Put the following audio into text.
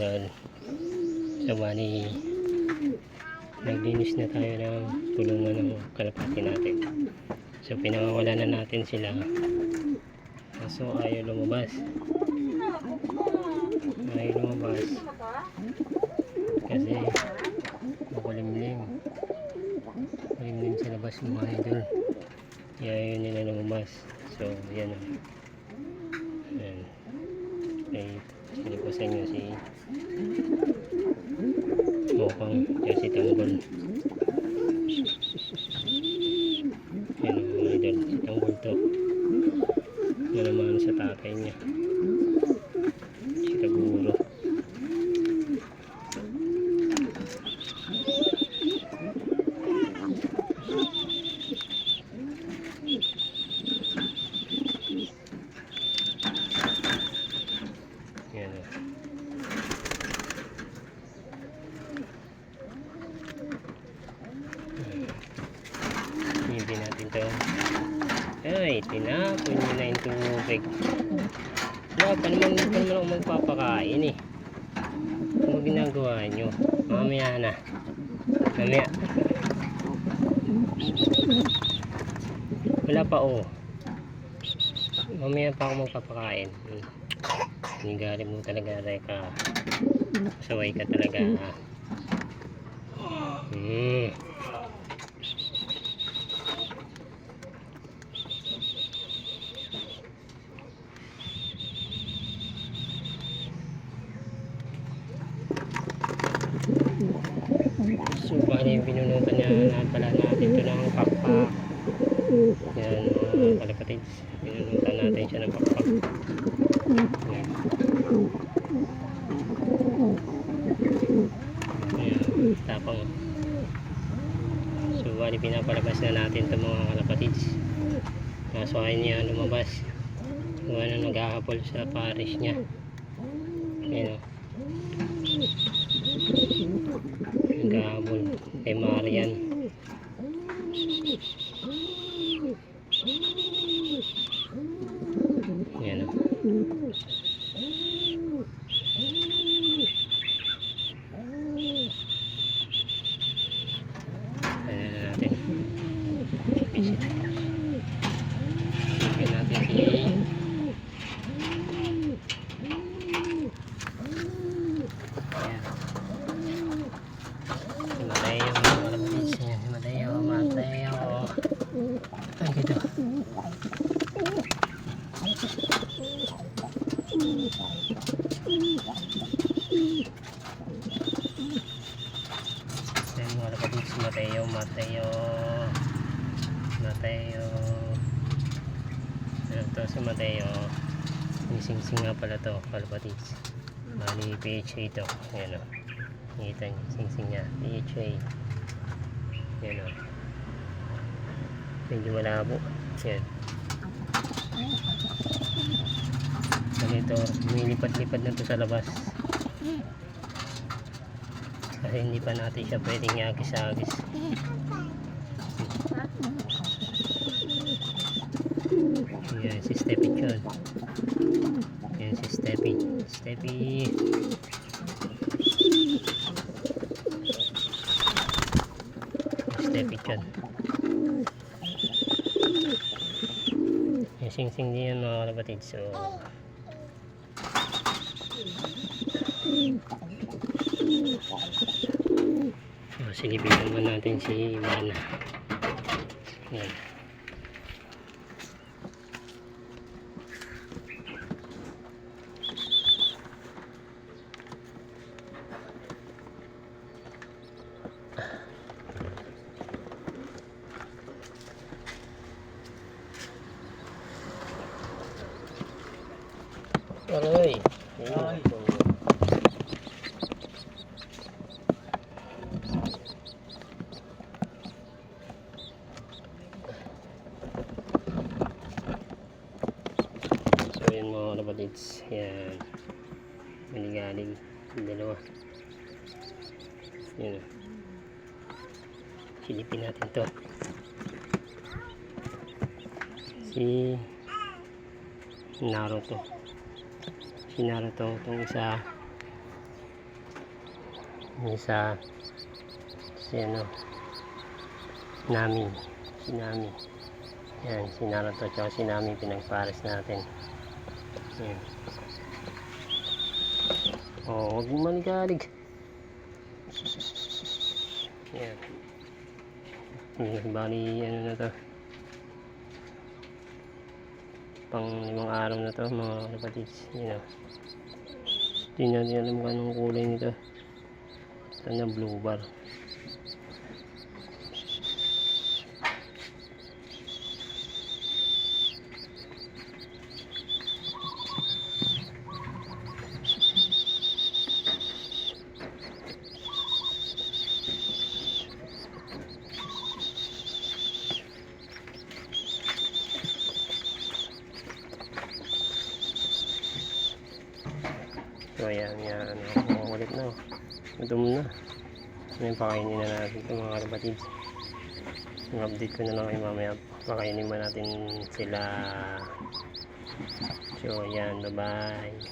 idol. So bali, naglinis na tayo ng tulungan ng kalapati natin. So pinawawala na natin sila. Kaso ayaw lumabas. Ayaw lumabas. Kasi makulimlim. Makulimlim sa labas mga idol. Kaya ayaw nila lumabas. So yan o. Yan. May sino po sa inyo si Mokang Jesse Tanggol. Yan o mga idol. Si Tanggol to. Nalaman sa tatay niya. Si Taguro. Yan. Hindi natin to. Ay, tinapon nyo na yung tubig. Wala pa naman, pa naman ako magpapakain eh. Ano ginagawa nyo? Mamaya na. Mamaya. Wala pa oh. Mamaya pa ako magpapakain. Hmm. Nigali mo talaga, Reka. Saway ka talaga. ha? Hmm. So, bali yung binunutan niya na pala natin ito ng pakpak. Yan, mga kalapatids. Binunutan natin siya ng pakpak. Yan. Tapang. So, bali pinapalabas na natin ito mga kalapatids. Kaso ayaw niya lumabas. Gawa na naghahabol sa parish niya. Ayan o. Naghahabol kay Marian. Ayan o. Ayan na natin. Visit. Visit natin si Ayan. Si Mateo, mga kalapits niya. Si Mateo, Mateo. Ay, dito. Ayan, mga kalapits. Si Mateo, Mateo. Mateo. Ano to si Mateo? Sing-sing nga pala to, kalapits. Bali, PHA ito. Ayan o. Nakita niyo, sing-sing niya. PHA. Ayan o. Medyo malabo. Ayan. Ganito, lumilipad-lipad na to sa labas. Kasi hindi pa natin siya pwedeng agis-agis. Ayan, si Steffi yun. Ayan si Steffi. Steffi. Yung sing-sing din yan mga kapatid. So, so silibigan naman natin si Mana. Yan. Aray. Aray. So yun mga kapatids. Yan. Manigaling. Yung dalawa. Yan o. Silipin natin to. Si Naruto. Si Naruto itong isa Yung isa, si ano, Nami. Si Nami. Yan, si Naruto at si Nami pinagpares natin. Yan. Oh, huwag mo manigalig. Yan. Yan, Bali, ano na to. Pang limang araw na to, mga kapatids. Yan o. Hindi natin alam kung anong kulay nito. Ito na blue bar. So ayan, yan. Ano, ulit na. Gutom na. Ngayon pakainin na natin ito mga kapatids. Yung update ko na lang kayo mamaya. Pakainin mo natin sila. So ayan, bye bye.